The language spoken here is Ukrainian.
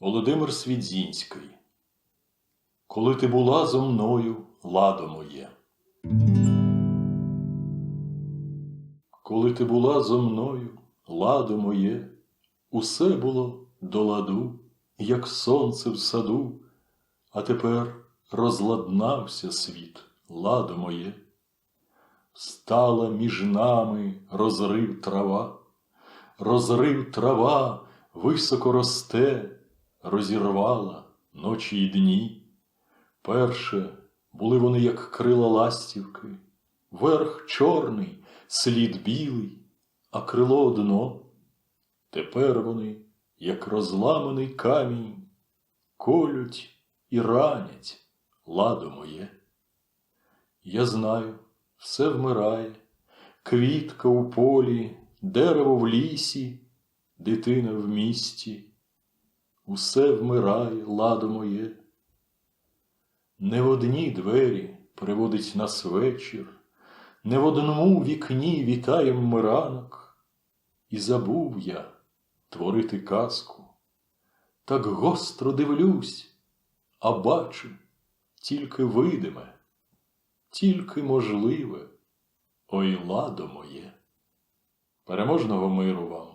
Володимир Свідзінський. Коли ти була зо мною, ладо моє. Коли ти була зо мною, ладо моє, усе було до ладу, як сонце в саду, а тепер розладнався світ, ладо моє. Стала між нами розрив трава, розрив трава високо росте, розірвала ночі й дні. Перше були вони, як крила ластівки, верх чорний, слід білий, а крило одно. Тепер вони, як розламаний камінь, колють і ранять ладо моє. Я знаю, все вмирає, квітка у полі, дерево в лісі, дитина в місті. Усе вмирає, ладо моє. Не в одній двері приводить нас вечір, не в одному вікні вітаєм ми ранок, і забув я творити казку. Так гостро дивлюсь, а бачу тільки видиме, тільки можливе, ой ладо моє. Переможного миру вам!